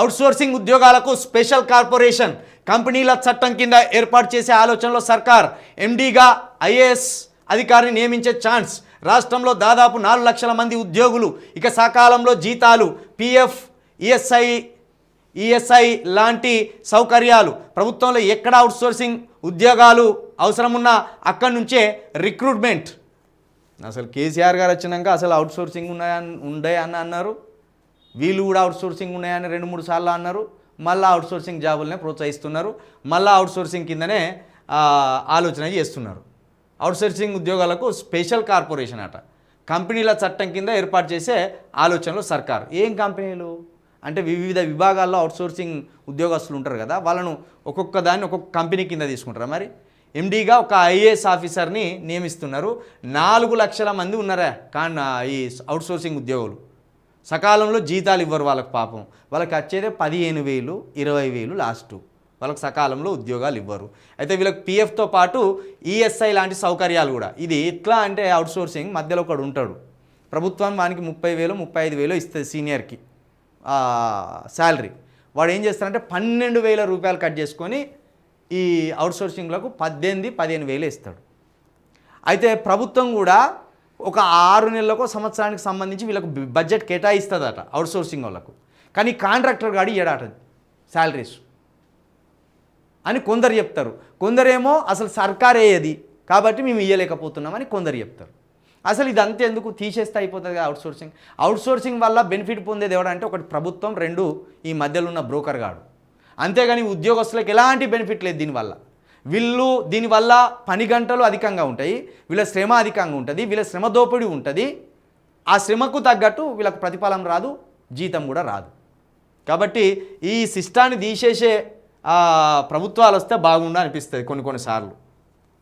Outsourcing ఉద్యోగాలకు special corporation కంపెనీల చట్టం కింద ఏర్పాటు చేసే ఆలోచనలో సర్కార్ ఎండీగా ఐఏఎస్ అధికారిని నియమించే ఛాన్స్. రాష్ట్రంలో దాదాపు నాలుగు లక్షల మంది ఉద్యోగులు ఇక సకాలంలో జీతాలు పిఎఫ్ ఈఎస్ఐ ఈఎస్ఐ లాంటి సౌకర్యాలు. ప్రభుత్వంలో ఎక్కడ అవుట్సోర్సింగ్ ఉద్యోగాలు అవసరమున్నా అక్కడి నుంచే రిక్రూట్మెంట్. అసలు కేసీఆర్ గారు వచ్చినాక అసలు అవుట్సోర్సింగ్ ఉన్నాయని ఉండే అని అన్నారు. వీళ్ళు కూడా అవుట్సోర్సింగ్ ఉన్నాయని రెండు మూడు సార్లు అన్నారు. మళ్ళీ అవుట్సోర్సింగ్ జాబులనే ప్రోత్సహిస్తున్నారు. మళ్ళీ అవుట్సోర్సింగ్ కిందనే ఆలోచన చేస్తున్నారు. అవుట్సోర్సింగ్ ఉద్యోగాలకు స్పెషల్ కార్పొరేషన్ అట. కంపెనీల చట్టం కింద ఏర్పాటు చేసే ఆలోచనలు సర్కారు. ఏం కంపెనీలు? అంటే వివిధ విభాగాల్లో అవుట్సోర్సింగ్ ఉద్యోగస్తులు ఉంటారు కదా వాళ్ళను ఒక్కొక్క దాన్ని ఒక్కొక్క కంపెనీ కింద తీసుకుంటారా మరి? ఎండీగా ఒక ఐఏఎస్ ఆఫీసర్ని నియమిస్తున్నారు. నాలుగు లక్షల మంది ఉన్నారా కానీ ఈ అవుట్సోర్సింగ్ ఉద్యోగులు. సకాలంలో జీతాలు ఇవ్వరు వాళ్ళకి పాపం. వాళ్ళకి వచ్చేదే పదిహేను వేలు ఇరవై వేలు లాస్ట్. వాళ్ళకి సకాలంలో ఉద్యోగాలు ఇవ్వరు. అయితే వీళ్ళకి పిఎఫ్తో పాటు ఈఎస్ఐ లాంటి సౌకర్యాలు కూడా. ఇది ఎట్లా అంటే అవుట్సోర్సింగ్ మధ్యలో ఒకడు ఉంటాడు. ప్రభుత్వం వానికి ముప్పై వేలు ముప్పై ఐదు వేలు ఇస్తుంది సీనియర్కి శాలరీ వాడు ఏం చేస్తారంటే పన్నెండు వేల రూపాయలు కట్ చేసుకొని ఈ అవుట్సోర్సింగ్లకు పద్దెనిమిది పదిహేను వేలు ఇస్తాడు. అయితే ప్రభుత్వం కూడా ఒక ఆరు నెలలకు సంవత్సరానికి సంబంధించి వీళ్ళకు బడ్జెట్ కేటాయిస్తుందట అవుట్సోర్సింగ్ వాళ్ళకు. కానీ కాంట్రాక్టర్ గాడి ఏడాట శాలరీస్ అని కొందరు చెప్తారు. కొందరేమో అసలు సర్కారే అది కాబట్టి మేము ఇయ్యలేకపోతున్నామని కొందరు చెప్తారు. అసలు ఇదంతా ఎందుకు తీసేస్తే అయిపోతుంది అవుట్ సోర్సింగ్ అవుట్ సోర్సింగ్ వల్ల బెనిఫిట్ పొందేది ఎవడంటే ఒకటి ప్రభుత్వం రెండు ఈ మధ్యలో ఉన్న బ్రోకర్ గాడు. అంతేగాని ఉద్యోగస్తులకు ఎలాంటి బెనిఫిట్ లేదు దీనివల్ల. వీళ్ళు దీనివల్ల పని గంటలు అధికంగా ఉంటాయి వీళ్ళ శ్రమ అధికంగా ఉంటుంది వీళ్ళ శ్రమ దోపిడీ ఉంటుంది. ఆ శ్రమకు తగ్గట్టు వీళ్ళకు ప్రతిఫలం రాదు జీతం కూడా రాదు. కాబట్టి ఈ సిస్టాన్ని తీసేసే ప్రభుత్వాలు వస్తే బాగుండు అనిపిస్తుంది కొన్ని కొన్నిసార్లు